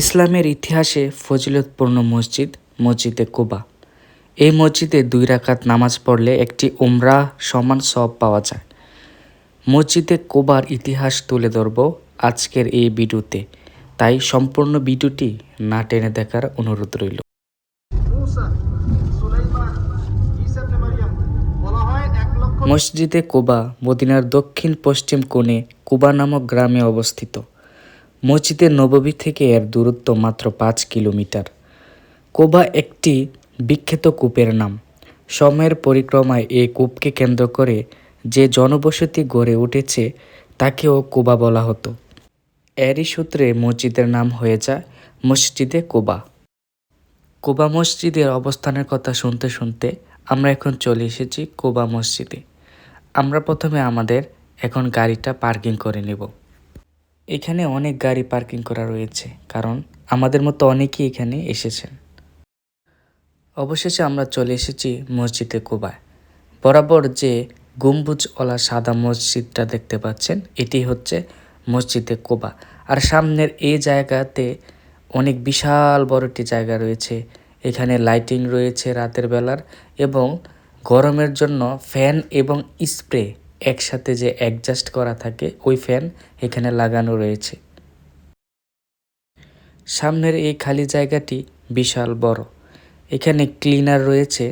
ইসলামের ইতিহাসে ফজিলতপূর্ণ মসজিদ, মসজিদে কুবা। এই মসজিদে দুই রাকাত নামাজ পড়লে একটি উমরা সমান সব পাওয়া যায়। মসজিদে কুবার ইতিহাস তুলে ধরব আজকের এই ভিডিওতে। তাই সম্পূর্ণ ভিডিওটি না টেনে দেখার অনুরোধ রইল। মসজিদে কুবা, মদিনার দক্ষিণ পশ্চিম কোণে কুবা নামক গ্রামে অবস্থিত। মসজিদে নববী থেকে এর দূরত্ব মাত্র পাঁচ কিলোমিটার। কোবা একটি বিখ্যাত কূপের নাম। সময়ের পরিক্রমায় এই কূপকে কেন্দ্র করে যে জনবসতি গড়ে উঠেছে, তাকেও কোবা বলা হতো। এরই সূত্রে মসজিদের নাম হয়ে যায় মসজিদে কোবা। কোবা মসজিদের অবস্থানের কথা শুনতে শুনতে আমরা এখন চলে এসেছি কোবা মসজিদে। আমরা প্রথমে আমাদের এখন গাড়িটা পার্কিং করে নেব। এখানে অনেক গাড়ি পার্কিং করা রয়েছে, কারণ আমাদের মতো অনেকেই এখানে এসেছেন। অবশেষে আমরা চলে এসেছি মসজিদে কোবায়। বরাবর যে গম্বুজওয়ালা সাদা মসজিদটা দেখতে পাচ্ছেন, এটি হচ্ছে মসজিদে কোবা। আর সামনের এই জায়গাতে অনেক বিশাল বড় একটি জায়গা রয়েছে। এখানে লাইটিং রয়েছে রাতের বেলার এবং গরমের জন্য ফ্যান এবং স্প্রে একসাথে যে অ্যাডজাস্ট করা থাকে, ওই ফ্যান এখানে লাগানো রয়েছে। সামনের এই খালি জায়গাটি বিশাল বড়। এখানে ক্লিনার রয়েছে,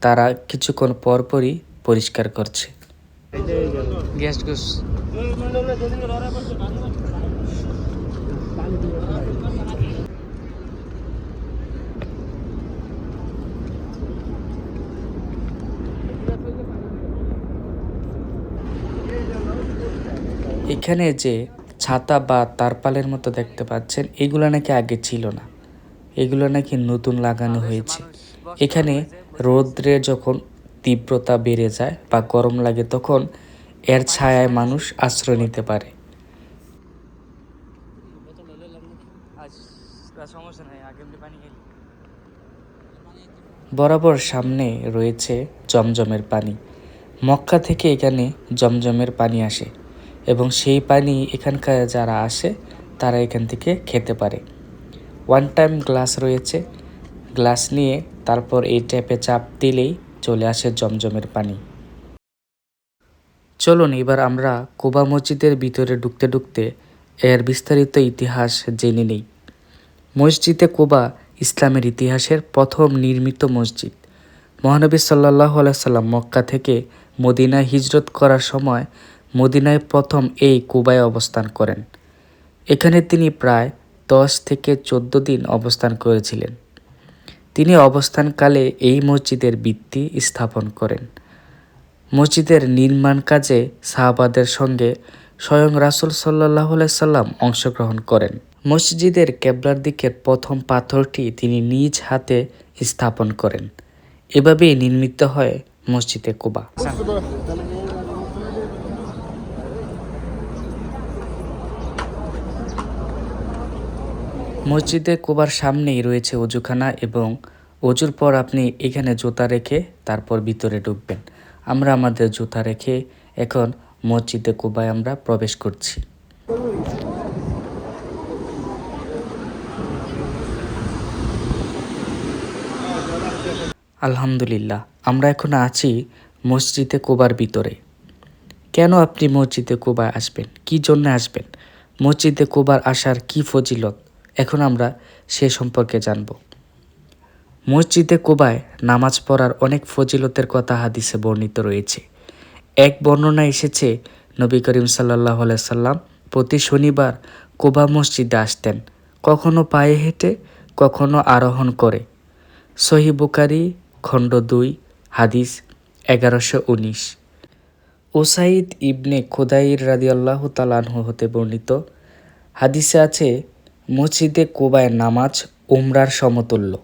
তারা কিছুক্ষণ পরপরই পরিষ্কার করছে। গেস্ট গুস এখানে যে ছাতা বা তারপালের মতো দেখতে পাচ্ছেন, এগুলো নাকি আগে ছিল না। এগুলো নাকি নতুন লাগানো হয়েছে। এখানে রৌদ্রে যখন তীব্রতা বেড়ে যায় বা গরম লাগে তখন এর ছায়ায় মানুষ আশ্রয় নিতে পারে। বরাবর সামনে রয়েছে জমজমের পানি। মক্কা থেকে এখানে জমজমের পানি আসে। এবং সেই পানি এখানকার যারা আসে, তারা এখান থেকে খেতে পারে। ওয়ান টাইম গ্লাস রয়েছে। গ্লাস নিয়ে তারপর এই ট্যাপে চাপ দিলেই চলে আসে জমজমের পানি। চলুন এবার আমরা কোবা মসজিদের ভিতরে ঢুকতে ঢুকতে এর বিস্তারিত ইতিহাস জেনে নেই। মসজিদে কোবা ইসলামের ইতিহাসের প্রথম নির্মিত মসজিদ। মহানবী সাল্লাহ সাল্লাম মক্কা থেকে মদিনা হিজরত করার সময় মদিনায় প্রথম এই কুবায় অবস্থান করেন। এখানে তিনি প্রায় দশ থেকে চোদ্দ দিন অবস্থান করেছিলেন। তিনি অবস্থানকালে এই মসজিদের ভিত্তি স্থাপন করেন। মসজিদের নির্মাণ কাজে সাহাবাদের সঙ্গে স্বয়ং রাসুল সাল্লাহ সাল্লাম অংশগ্রহণ করেন। মসজিদের কেবলার দিকের প্রথম পাথরটি তিনি নিজ হাতে স্থাপন করেন। এভাবেই নির্মিত হয় মসজিদে কুবা। মসজিদে কুবার সামনেই রয়েছে অজুখানা এবং অজুর পর আপনি এখানে জুতা রেখে তারপর ভিতরে ঢুকবেন। আমরা আমাদের জুতা রেখে এখন মসজিদে কুবায় আমরা প্রবেশ করছি। আলহামদুলিল্লাহ, আমরা এখন আছি মসজিদে কুবার ভিতরে। কেন আপনি মসজিদে কুবায় আসবেন? কি জন্য আসবেন? মসজিদে কুবার আসার কি ফজিলত? এখন আমরা সে সম্পর্কে জানব। মসজিদে কোবায় নামাজ পড়ার অনেক ফজিলতের কথা হাদিসে বর্ণিত রয়েছে। এক বর্ণনা এসেছে, নবী করিম সাল্লাহ সাল্লাম প্রতি শনিবার কোবা মসজিদে আসতেন। কখনো পায়ে হেঁটে, কখনো আরোহণ করে। সহি বুকারি খণ্ড দুই, হাদিস এগারোশো উনিশ। ওসাইদ ইবনে খোদাইর রাদি আল্লাহ তালানহ হতে বর্ণিত। হাদিসে আছে মসজিদে কোবায় নামাজ, উমরার সমতুল্য।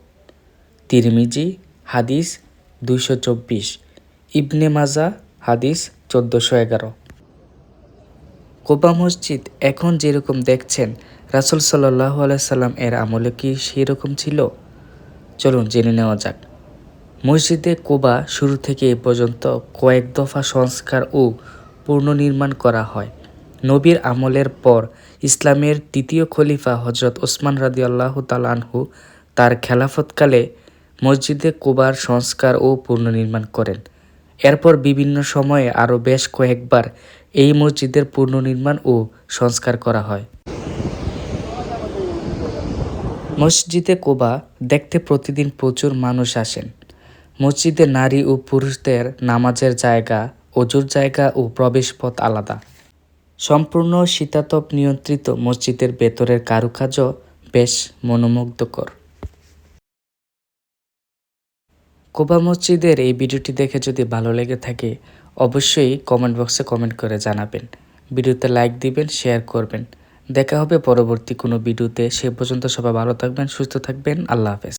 তিরমিজি, হাদিস দুইশো চব্বিশ। ইবনে মাজা, হাদিস চোদ্দোশো এগারো। কোবা মসজিদ এখন যেরকম দেখছেন, রাসুল সাল্লাহ সাল্লাম এর আমলে কি সেরকম ছিল? চলুন জেনে নেওয়া যাক। মসজিদে কোবা শুরু থেকে এ পর্যন্ত কয়েক দফা সংস্কার ও পুনর্নির্মাণ করা হয়। নবীর আমলের পর ইসলামের তৃতীয় খলিফা হজরত ওসমান রাদি আল্লাহ তালানহু তার খেলাফতকালে মসজিদে কুবার সংস্কার ও পুনর্নির্মাণ করেন। এরপর বিভিন্ন সময়ে আরও বেশ কয়েকবার এই মসজিদের পুনর্নির্মাণ ও সংস্কার করা হয়। মসজিদে কোবা দেখতে প্রতিদিন প্রচুর মানুষ আসেন। মসজিদে নারী ও পুরুষদের নামাজের জায়গা অজুর জায়গা ও প্রবেশপথ আলাদা। সম্পূর্ণ শীতাতপ নিয়ন্ত্রিত মসজিদের ভেতরের কারুকাজও বেশ মনোমুগ্ধকর। কোবা মসজিদের এই ভিডিওটি দেখে যদি ভালো লেগে থাকে, অবশ্যই কমেন্ট বক্সে কমেন্ট করে জানাবেন। ভিডিওতে লাইক দিবেন শেয়ার করবেন। দেখা হবে পরবর্তী কোনো ভিডিওতে। সে পর্যন্ত সবাই ভালো থাকবেন, সুস্থ থাকবেন। আল্লাহ হাফেজ।